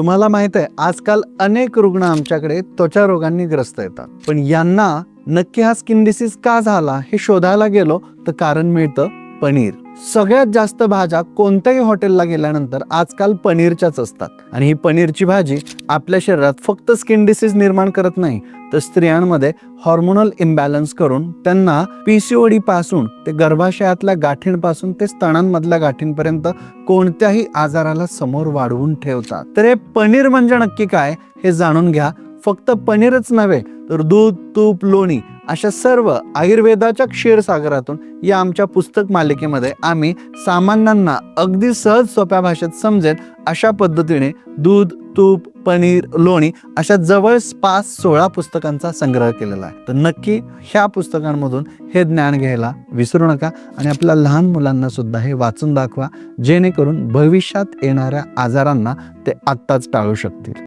तुम्हाला माहीत आहे आजकाल अनेक रुग्ण आमच्याकडे त्वचा रोगांनी ग्रस्त येतात. पण यांना नक्की हा स्किन डिसीज का झाला हे शोधायला गेलो तर कारण मिळतं पनीर. सगळ्यात जास्त भाज्या कोणत्याही हॉटेलला गेल्यानंतर आजकाल पनीरच्याच असतात. आणि ही पनीरची भाजी आपल्या शरीरात फक्त स्किन डिसीज निर्माण करत नाही तर स्त्रियांमध्ये हॉर्मोनल इम्बॅलन्स करून त्यांना पीसीओडी पासून ते गर्भाशयातल्या गाठींपासून ते स्तनांमधल्या गाठींपर्यंत कोणत्याही आजाराला समोर वाढवून ठेवतात. तर हे पनीर म्हणजे नक्की काय? हे जाणून घ्या. फक्त पनीरच नव्हे तर दूध तूप लोणी अशा सर्व आयुर्वेदाच्या क्षीरसागरातून या आमच्या पुस्तक मालिकेमध्ये आम्ही सामान्यांना अगदी सहज सोप्या भाषेत समजेल अशा पद्धतीने दूध तूप पनीर लोणी अशा जवळ पाच सोळा पुस्तकांचा संग्रह केलेला आहे. तर नक्की ह्या पुस्तकांमधून हे ज्ञान घ्यायला विसरू नका आणि आपल्या लहान मुलांना सुद्धा हे वाचून दाखवा जेणेकरून भविष्यात येणाऱ्या आजारांना ते आत्ताच टाळू शकतील.